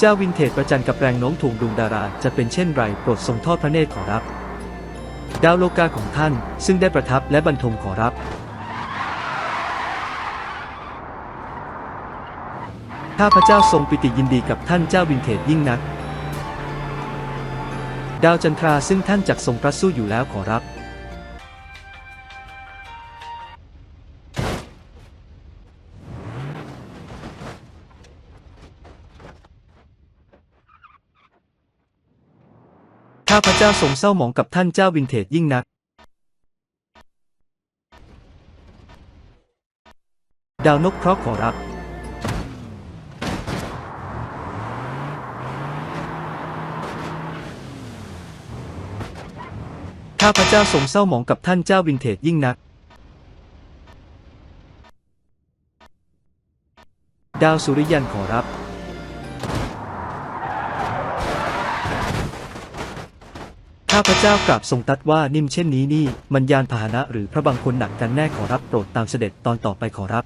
เจ้าวินเทจประจันกับแรงโน้มถ่วงดวงดาราจะเป็นเช่นไรโปรดทรงทอดพระเนตรขอรับ ดาวโลกาของท่านซึ่งได้ประทับและบรรทมขอรับ ข้าพระเจ้าทรงปิติยินดีกับท่านเจ้าวินเทจยิ่งนัก ดาวจันทราซึ่งท่านจักทรงพระสู้อยู่แล้วขอรับ ข้าพเจ้าทรงเศร้าหมองกับท่านเจ้าวินเทจยิ่งนัก ดาวนกเคราะห์ขอรับ ข้าพเจ้าทรงเศร้าหมองกับท่านเจ้าวินเทจยิ่งนัก ดาวสุริยันขอรับ ข้าพเจ้ากราบทรงตัดว่านิ่มเช่นนี้นี่ มันยานพาหนะหรือพระบางคนหนักกันแน่ขอรับโปรดตามเสด็จตอนต่อไปขอรับ